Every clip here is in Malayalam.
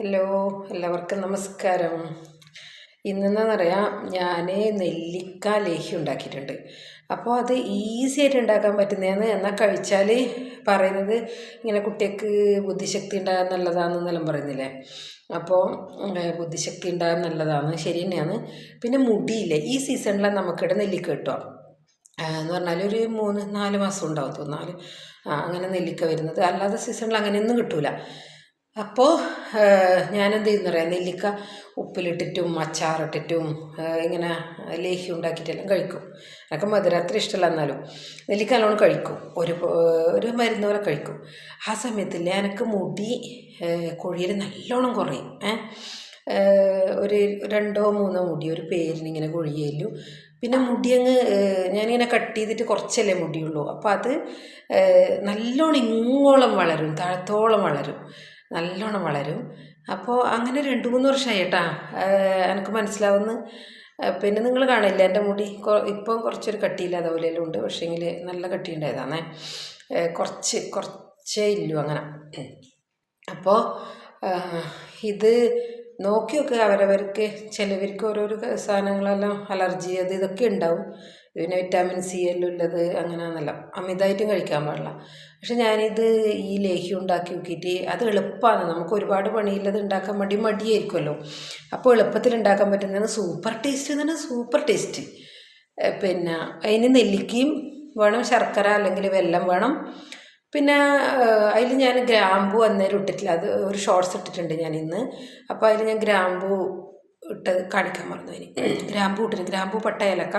ഹലോ എല്ലാവർക്കും നമസ്കാരം. ഇന്നെന്താ പറയാ ഞാൻ നെല്ലിക്ക ലേഹ്യം ഉണ്ടാക്കിയിട്ടുണ്ട്. അപ്പോൾ അത് ഈസി ആയിട്ട് ഉണ്ടാക്കാൻ പറ്റുന്നതാണ് എന്നാൽ കഴിച്ചാൽ പറയുന്നത് ഇങ്ങനെ കുട്ടികൾക്ക് ബുദ്ധിശക്തി ഉണ്ടാകാൻ നല്ലതാണെന്നെല്ലാം പറയുന്നില്ലേ? അപ്പോൾ ബുദ്ധിശക്തി ഉണ്ടാകാൻ നല്ലതാണ് ശരി തന്നെയാണ്. പിന്നെ മുടിയില്ല ഈ സീസണിലാണ് നമുക്കിവിടെ നെല്ലിക്ക കിട്ടുക എന്ന് പറഞ്ഞാൽ ഒരു മൂന്ന് നാല് മാസം ഉണ്ടാവും തോന്നാൽ നാല് അങ്ങനെ നെല്ലിക്ക വരുന്നത്. അല്ലാതെ സീസണിൽ അങ്ങനെയൊന്നും കിട്ടൂല. അപ്പോൾ ഞാനെന്ത് ചെയ്യുന്ന ചെയ്യുന്നറിയാം നെല്ലിക്ക ഉപ്പിലിട്ടിട്ടും അച്ചാറിട്ടിട്ടും ഇങ്ങനെ ലേഹി ഉണ്ടാക്കിയിട്ടെല്ലാം കഴിക്കും. എനിക്ക് മധുരാത്രി ഇഷ്ടമല്ല എന്നാലും. നെല്ലിക്ക നല്ലോണം കഴിക്കും. ഒരു ഒരു മരുന്ന് പോലെ കഴിക്കും. ആ സമയത്തിൽ എനിക്ക് മുടി കൊഴിയിൽ നല്ലോണം കുറയും. ഒരു രണ്ടോ മൂന്നോ മുടി ഒരു പേരിനിങ്ങനെ കൊഴിയല്ലു. പിന്നെ മുടിയങ്ങ് ഞാനിങ്ങനെ കട്ട് ചെയ്തിട്ട് കുറച്ചല്ലേ മുടിയുള്ളൂ. അപ്പോൾ അത് നല്ലോണം ഇങ്ങോളം വളരും താഴത്തോളം വളരും. നല്ലോണം വളരും. അപ്പോൾ അങ്ങനെ രണ്ട് മൂന്ന് വർഷമായിട്ടാ എനിക്ക് മനസ്സിലാവുന്നു. പിന്നെ നിങ്ങൾ കാണില്ല എന്റെ മുടി? ഇപ്പം കുറച്ചൊരു കട്ടിയില്ലാതെ പോലെയെല്ലാം ഉണ്ട്. പക്ഷേങ്കിൽ നല്ല കട്ടി ഉണ്ടായതാണേ കുറച്ച് കുറച്ചേ ഇല്ലു അങ്ങനെ. അപ്പോൾ ഇത് നോക്കിയൊക്കെ അവരവർക്ക് ചിലവർക്ക് ഓരോരോ സാധനങ്ങളെല്ലാം അലർജി അത് ഇതൊക്കെ ഉണ്ടാവും. പിന്നെ വിറ്റാമിൻ സി എല്ലാം ഉള്ളത് അങ്ങനെയാണെന്നല്ല. അമിതമായിട്ടും കഴിക്കാൻ പാടില്ല. പക്ഷെ ഞാനിത് ഈ ലേഹ്യം ഉണ്ടാക്കി നോക്കിയിട്ട് അത് എളുപ്പമാണ്. നമുക്ക് ഒരുപാട് പണിയില്ലത് ഉണ്ടാക്കാൻ വേണ്ടി മടിയായിരിക്കുമല്ലോ. അപ്പോൾ എളുപ്പത്തിൽ ഉണ്ടാക്കാൻ പറ്റുന്നതാണ് സൂപ്പർ ടേസ്റ്റ് തന്നെ സൂപ്പർ ടേസ്റ്റ് പിന്നെ അതിന് നെല്ലിക്കയും വേണം ശർക്കര അല്ലെങ്കിൽ വെല്ലം വേണം. പിന്നെ അതിൽ ഞാൻ ഗ്രാമ്പു അന്നേരം ഇട്ടിട്ടില്ല. അത് ഒരു ഷോർട്സ് ഇട്ടിട്ടുണ്ട് ഞാൻ ഇന്ന് അപ്പോൾ അതിൽ ഞാൻ ഗ്രാമ്പു ഇട്ട് കാണിക്കാൻ മറന്നു അതിന് ഗ്രാമ്പു ഇട്ടിട്ട് ഗ്രാമ്പു പട്ട ഏലക്ക.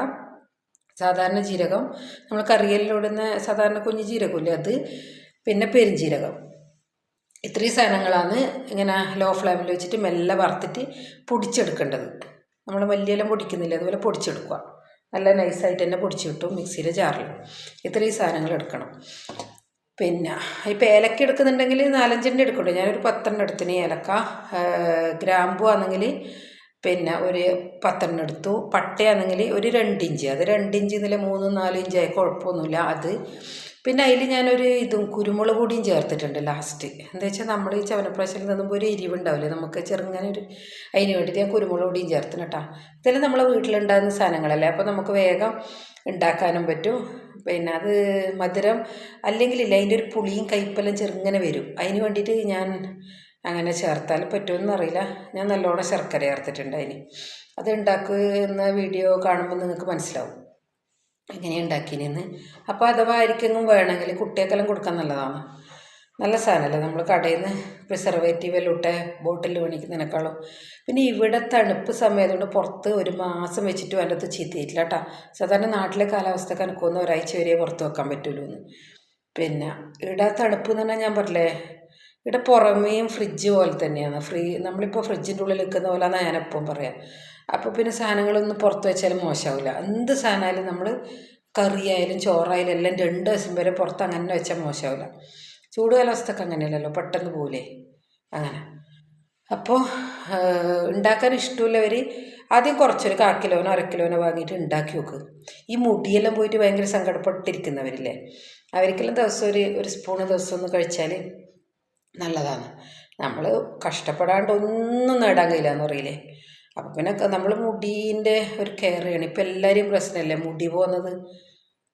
സാധാരണ ജീരകം. നമ്മൾ കറിയലിലൂടുന്ന സാധാരണ കുഞ്ഞു ജീരകമില്ലേ അത്? പിന്നെ പെരുംജീരകം. ഇത്രയും സാധനങ്ങളാണ് ഇങ്ങനെ ലോ ഫ്ലെയിമിൽ വെച്ചിട്ട് മെല്ലെ വറുത്തിട്ട് പൊടിച്ചെടുക്കേണ്ടത്. നമ്മൾ മല്ലിയെല്ലാം പൊടിക്കുന്നില്ല? അതുപോലെ പൊടിച്ചെടുക്കുക. നല്ല നൈസായിട്ട് തന്നെ പൊടിച്ച് കിട്ടും മിക്സിയിലെ ജാറിൽ. ഇത്രയും സാധനങ്ങൾ എടുക്കണം. പിന്നെ ഇപ്പോൾ ഏലക്ക എടുക്കുന്നുണ്ടെങ്കിൽ നാലഞ്ചെണ്ണം എടുക്കണ്ടേ ഞാനൊരു പത്തെണ്ണം എടുത്തിന്. ഏലക്ക ഗ്രാമ്പു ആണെങ്കിൽ പിന്നെ ഒരു പത്തെണ്ണം എടുത്തു. പട്ടയാണെങ്കിൽ ഒരു രണ്ടിഞ്ച്. അത് രണ്ടിഞ്ച് ഇന്നലെ മൂന്ന് നാല് ഇഞ്ചായി കുഴപ്പമൊന്നുമില്ല. അത് പിന്നെ അതിൽ ഞാനൊരു ഇതും കുരുമുളക് പൊടിയും ചേർത്തിട്ടുണ്ട് ലാസ്റ്റ് എന്താ വെച്ചാൽ നമ്മൾ ഈ ചവനപ്രാശയിൽ നിന്നുമ്പോൾ ഒരു എരിവുണ്ടാവില്ലേ? നമുക്ക് ചെറുങ്ങനെ ഒരു അതിന് വേണ്ടിയിട്ട് ഞാൻ കുരുമുളക് പൊടിയും ചേർത്തിന് കേട്ടോ ഇതെല്ലാം നമ്മളെ വീട്ടിലുണ്ടാകുന്ന സാധനങ്ങളല്ലേ? അപ്പോൾ നമുക്ക് വേഗം ഉണ്ടാക്കാനും പറ്റും. പിന്നെ അത് മധുരം അല്ലെങ്കിലില്ല? അതിന്റെ ഒരു പുളിയും കയ്പ്പെല്ലാം ചെറുങ്ങനെ വരും. അതിന് വേണ്ടിയിട്ട് ഞാൻ അങ്ങനെ ചേർത്താൽ പറ്റുമെന്ന് അറിയില്ല. ഞാൻ നല്ലോണം ശർക്കര ചേർത്തിട്ടുണ്ട് അതിന്. അത് ഉണ്ടാക്കുന്ന വീഡിയോ കാണുമ്പോൾ നിങ്ങൾക്ക് മനസ്സിലാവും. എങ്ങനെ ഉണ്ടാക്കിനെന്ന് അപ്പോൾ അഥവാ ആയിരിക്കെങ്കിലും വേണമെങ്കിൽ കുട്ടികൾക്കെല്ലാം കൊടുക്കാൻ നല്ലതാണ്. നല്ല സാധനമല്ലേ? നമ്മൾ കടയിൽ നിന്ന് പ്രിസർവേറ്റീവ് എല്ലാം ഇട്ട ബോട്ടിൽ മേടിക്കുന്നതിനേക്കാളും പിന്നെ ഇവിടെ തണുപ്പ് സമയത്തുകൊണ്ട് പുറത്ത് ഒരു മാസം വെച്ചിട്ട് അതിന്റെ അകത്ത് ചീത്തയിട്ടില്ല കേട്ടോ. സാധാരണ നാട്ടിലെ കാലാവസ്ഥ കണക്കൊന്ന് ഒരാഴ്ച വരെ പുറത്ത് വെക്കാൻ പറ്റുള്ളൂ എന്ന്. പിന്നെ ഇവിടെ തണുപ്പ് എന്ന് പറഞ്ഞാൽ ഞാൻ പറഞ്ഞില്ലേ ഇവിടെ പുറമേയും ഫ്രിഡ്ജ് പോലെ തന്നെയാണ്. ഫ്രീ നമ്മളിപ്പോൾ ഫ്രിഡ്ജിന്റെ ഉള്ളിൽ നിൽക്കുന്ന പോലെ പോലെയാണ് ഞാനെപ്പം പറയാം. അപ്പോൾ പിന്നെ സാധനങ്ങളൊന്നും പുറത്ത് വെച്ചാലും മോശമാവില്ല എന്ത് സാധനമായാലും നമ്മൾ കറിയായാലും ചോറായാലും എല്ലാം രണ്ട് ദിവസം വരെ പുറത്ത് അങ്ങനെ വെച്ചാൽ മോശമാവില്ല ചൂട് കാലാവസ്ഥക്ക് അങ്ങനെയല്ലല്ലോ പെട്ടെന്ന് പോലെ അങ്ങനെ. അപ്പോൾ ഉണ്ടാക്കാൻ ഇഷ്ടമുള്ളവർ ആദ്യം കുറച്ചൊരു കാ കിലോനോ അര വാങ്ങിയിട്ട് ഉണ്ടാക്കി നോക്ക് ഈ മുടിയെല്ലാം പോയിട്ട് ഭയങ്കര സങ്കടപ്പെട്ടിരിക്കുന്നവരില്ലേ? അവർക്കെല്ലാം ദിവസം ഒരു ഒരു സ്പൂണ് ദിവസം ഒന്ന് കഴിച്ചാൽ നല്ലതാണ്. നമ്മൾ കഷ്ടപ്പെടാണ്ട് ഒന്നും നേടാൻ കഴിയില്ല എന്ന് പറയില്ലേ? അപ്പം പിന്നെ നമ്മൾ മുടീന്റെ ഒരു കെയർ ചെയ്യണം. ഇപ്പം എല്ലാവരെയും പ്രശ്നമല്ലേ മുടി പോകുന്നത്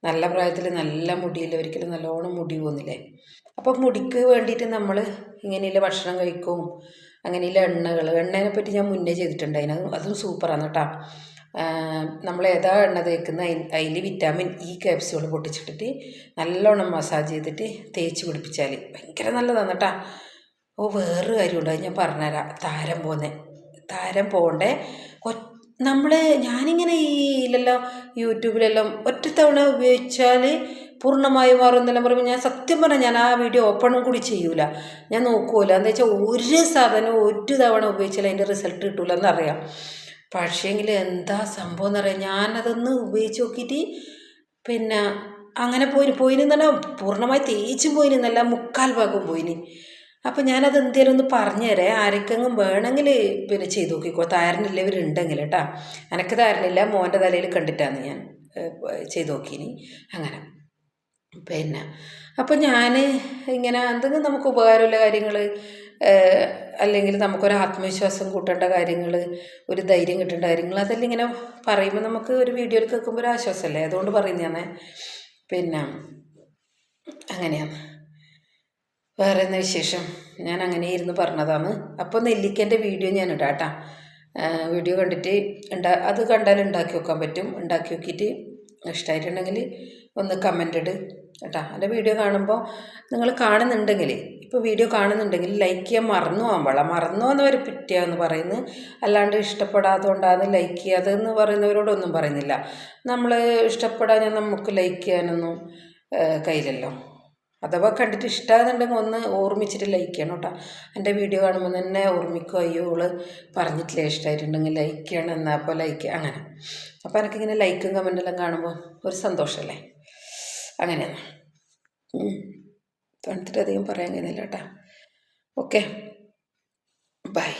നല്ല പ്രായത്തിൽ നല്ല മുടിയില്ല? ഒരിക്കലും നല്ലോണം മുടി പോകുന്നില്ലേ? അപ്പം മുടിക്ക് വേണ്ടിയിട്ട് നമ്മൾ ഇങ്ങനെയുള്ള ഭക്ഷണം കഴിക്കും. അങ്ങനെയുള്ള എണ്ണകൾ എണ്ണേനെ പറ്റി ഞാൻ മുന്നേ ചെയ്തിട്ടുണ്ട് അതിന് അതും സൂപ്പറാണ് കേട്ടോ. നമ്മൾ ഏതാ എണ്ണ തേക്കുന്ന അതിൽ വിറ്റാമിൻ ഇ ക്യാപ്സ്യൂൾ പൊട്ടിച്ചിട്ടിട്ട് നല്ലോണം മസാജ് ചെയ്തിട്ട് തേച്ച് പിടിപ്പിച്ചാൽ ഭയങ്കര നല്ലതാണ് കേട്ടോ ഓ വേറൊരു കാര്യമുണ്ട് അത് ഞാൻ പറഞ്ഞുതരാം. താരം പോന്നെ. താരം പോകണ്ടേ? നമ്മൾ ഞാനിങ്ങനെ ഈ ഇല്ലല്ലോ യൂട്യൂബിലെല്ലാം ഒറ്റ തവണ ഉപയോഗിച്ചാൽ പൂർണമായി മാറുമെന്നെല്ലാം പറയുമ്പോൾ ഞാൻ സത്യം പറഞ്ഞാൽ ഞാൻ ആ വീഡിയോ ഓപ്പണും കൂടി ചെയ്യൂല. ഞാൻ നോക്കൂല. എന്താ വെച്ചാൽ ഒരു സാധനം ഒരു തവണ ഉപയോഗിച്ചാൽ അതിന്റെ റിസൾട്ട് കിട്ടൂല എന്നറിയാം പക്ഷേങ്കിൽ എന്താ സംഭവം എന്ന് പറയാം ഞാനതൊന്ന് ഉപയോഗിച്ച് നോക്കിയിട്ട് പിന്നെ അങ്ങനെ പോയിന് പോയിന് പറഞ്ഞാൽ പൂർണമായി തേച്ചും പോയിന് എന്നല്ല മുക്കാൽ ഭാഗവും പോയിന്. അപ്പം ഞാനത് എന്തേലും ഒന്ന് പറഞ്ഞു ആരൊക്കെങ്ങും വേണമെങ്കിൽ പിന്നെ ചെയ്ത് നോക്കിക്കോ. താരനില്ലവരുണ്ടെങ്കിൽ കേട്ടോ എനിക്ക് താരനില്ല മോന്റെ തലയിൽ കണ്ടിട്ടാണ് ഞാൻ ചെയ്ത് നോക്കിനി. അങ്ങനെ. പിന്നെ. അപ്പം ഞാൻ ഇങ്ങനെ എന്തെങ്കിലും നമുക്ക് ഉപകാരമുള്ള കാര്യങ്ങൾ അല്ലെങ്കിൽ നമുക്കൊരു ആത്മവിശ്വാസം കൂട്ടേണ്ട കാര്യങ്ങൾ ഒരു ധൈര്യം കിട്ടേണ്ട കാര്യങ്ങൾ അതെല്ലാം ഇങ്ങനെ പറയുമ്പോൾ നമുക്ക് ഒരു വീഡിയോ കേൾക്കുമ്പോൾ ഒരു ആശ്വാസമല്ലേ അതുകൊണ്ട് പറയുന്നതാണ് പിന്നെ അങ്ങനെയാണ്. വേറെ എന്ന വിശേഷം? ഞാൻ അങ്ങനെ ഇരുന്ന് പറഞ്ഞതാണ്. അപ്പോൾ നെല്ലിക്കന്റെ വീഡിയോ ഞാൻ ഇടാം കേട്ടോ. വീഡിയോ കണ്ടിട്ട് ഉണ്ടാ അത് കണ്ടാൽ ഉണ്ടാക്കി വെക്കാൻ പറ്റും. ഉണ്ടാക്കി നോക്കിയിട്ട് ഇഷ്ടമായിട്ടുണ്ടെങ്കിൽ ഒന്ന് കമന്റ് ഇട്. കേട്ടോ. എന്റെ വീഡിയോ കാണുമ്പോൾ നിങ്ങൾ കാണുന്നുണ്ടെങ്കിൽ ഇപ്പോൾ വീഡിയോ കാണുന്നുണ്ടെങ്കിൽ ലൈക്ക് ചെയ്യാൻ മറന്നു പാടില്ല. മറന്നു എന്നവർ പിറ്റിയാന്ന് പറയുന്നു അല്ലാണ്ട് ഇഷ്ടപ്പെടാത്തതുകൊണ്ടാണ് ലൈക്ക് ചെയ്യാതെന്ന് പറയുന്നവരോടൊന്നും പറയുന്നില്ല. നമ്മൾ ഇഷ്ടപ്പെടാൻ നമുക്ക് ലൈക്ക് ചെയ്യാനൊന്നും കയ്യിലല്ലോ അഥവാ കണ്ടിട്ട് ഇഷ്ടമാകുന്നുണ്ടെങ്കിൽ ഒന്ന് ഓർമ്മിച്ചിട്ട് ലൈക്ക് ചെയ്യണം കേട്ടോ. എന്റെ വീഡിയോ കാണുമ്പോൾ തന്നെ ഓർമ്മിക്കുക അയ്യോ ഓൾ പറഞ്ഞിട്ടില്ല ഇഷ്ടമായിട്ടുണ്ടെങ്കിൽ ലൈക്ക് ചെയ്യണം എന്നാൽ അപ്പോൾ ലൈക്ക് അങ്ങനെ. അപ്പോൾ എനിക്കിങ്ങനെ ലൈക്കും കമന്റെല്ലാം കാണുമ്പോൾ ഒരു സന്തോഷമല്ലേ? അങ്ങനെയാണ് ഉം. തണുത്തിട്ട് പറയാൻ കഴിയുന്നില്ല കേട്ടോ. Okay bye